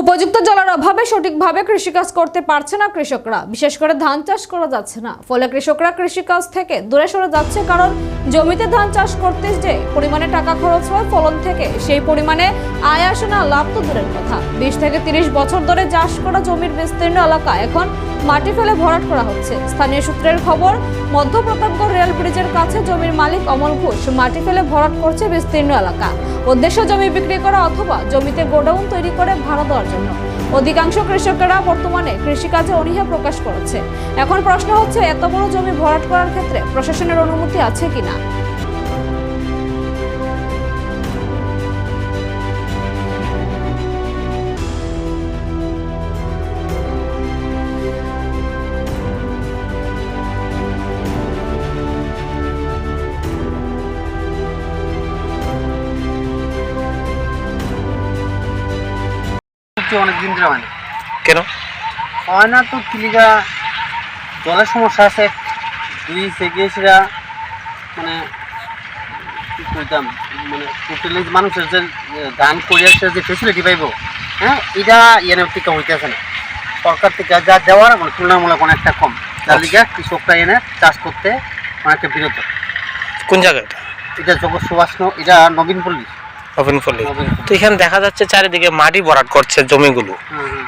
উপযুক্ত জলের অভাবে সঠিকভাবে কৃষিকাজ করতে পারছে না কৃষকরা। বিশেষ করে ধান চাষ করা যাচ্ছে না। ফলে কৃষকরা কৃষিকাজ থেকে দূরে সরে যাচ্ছে কারণ জমিতে ধান চাষ করতে যে পরিমাণে টাকা খরচ হয়, ফলন থেকে সেই পরিমাণে আয় আসে না, লাভ তো দূরের কথা। বিশ থেকে তিরিশ বছর ধরে চাষ করা জমির বিস্তীর্ণ এলাকা এখন মাটি ফেলে ভরাট করা হচ্ছে। স্থানীয় সূত্রের খবর মধ্য প্রতাপগড় রেল ব্রিজের কাছে জমির মালিক অমল ঘোষ মাটি ফেলে ভরাট করছে বিস্তীর্ণ এলাকা। উদ্দেশ্য জমি বিক্রি করা অথবা জমিতে গোডাউন তৈরি করে ভাড়া দেওয়ার জন্য। অধিকাংশ কৃষকেরা বর্তমানে কৃষিকাজে অনীহা প্রকাশ করেছে। এখন প্রশ্ন হচ্ছে, এত বড় জমি ভরাট করার ক্ষেত্রে প্রশাসনের অনুমতি আছে কিনা? হচ্ছে অনেক দিন ধরে হয় না। কেন? হয় না তো কিলিগা জলের সমস্যা আছে। দুই থেকে মানে কি কইতাম মানে টোটালি মানুষের যে দান করিয়া সে যে ফেসিলিটি পাইব হ্যাঁ এটা এনে থেকে হইতেছে না। সরকার থেকে যা দেওয়ার মানে তুলনামূলক অনেকটা কম। যার লিগে কৃষকরা এনে চাষ করতে অনেকটা বিরত। কোন জায়গাটা এটা? জগৎ সুভাষ এটা নবীন পল্লী। ওপেন তো এখানে দেখা যাচ্ছে চারিদিকে মাটি ভরাট করছে জমিগুলো।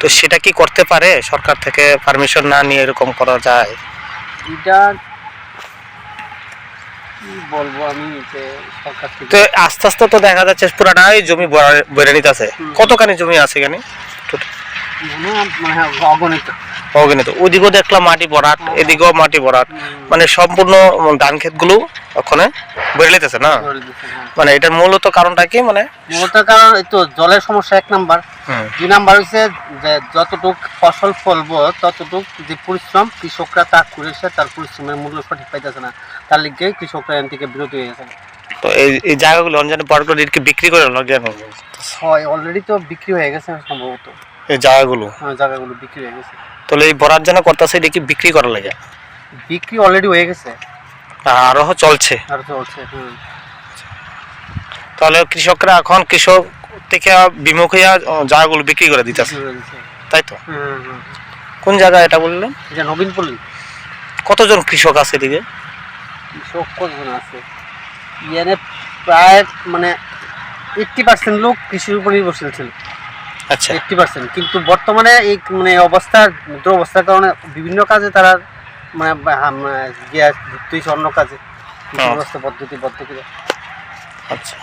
তো সেটা কি করতে পারে? সরকার থেকে পারমিশন না নিয়ে এরকম করা যায়? এটা বলব আমি যে সরকার তো আস্তে আস্তে তো দেখা যাচ্ছে পুরাটাই জমি ভরা- নিতেছে। কতখানি জমি আছে এখানে? অগণিত। অগণিত। ওদিকেও দেখলাম মাটি ভরাট এদিকেও মাটি ভরাট। মানে সম্পূর্ণ ধান ক্ষেতগুলো ওখানে না? হ্যাঁ। মানে এটার মূলত কারণটা কি মানে? মূলত কারণ তো জলের সমস্যা এক নাম্বার। দুই নাম্বার হচ্ছে যে যতটুক ফসল ফলবো ততটুক যে পরিশ্রম কৃষকরা তা করেছে তার পরিশ্রমের মূল্য সঠিক পাইতেছে না। তার লিগে কৃষকরা এখান থেকে বিরত হয়ে গেছে। তো এই এই জায়গাগুলো অঞ্জনে পার্কগুলো এদিকে বিক্রি করে হয় অলরেডি তো বিক্রি হয়ে গেছে সম্ভবত। এই জায়গাগুলো। হ্যাঁ, জায়গাগুলো বিক্রি হয়ে গেছে। তাহলে এই ভরাট যেন করতেছে এটা কি বিক্রি করার লাগে? বিক্রি অলরেডি হয়ে গেছে। আরও চলছে। আর চলছে হুম। তাহলে কৃষকরা এখন কৃষক থেকে বিমুখ হইয়া জায়গাগুলো বিক্রি করে দিতেছে। হয়ে। তাই তো। কোন জায়গা এটা বললেন? এটা নবীন পল্লী কতজন কৃষক আছে এদিকে? কৃষক কতজন আছে? ইয়ানে প্রায় মানে এইটটি পার্সেন্ট লোক কৃষির উপর নির্ভরশীল ছিল। আচ্ছা। এইটটি পার্সেন্ট কিন্তু বর্তমানে এই মানে অবস্থা দুরবস্থার কারণে বিভিন্ন কাজে তারা মানে গিয়া যুক্ত হয়েছে অন্য কাজে। হ্যাঁ। পদ্ধতি পদ্ধতি আচ্ছা।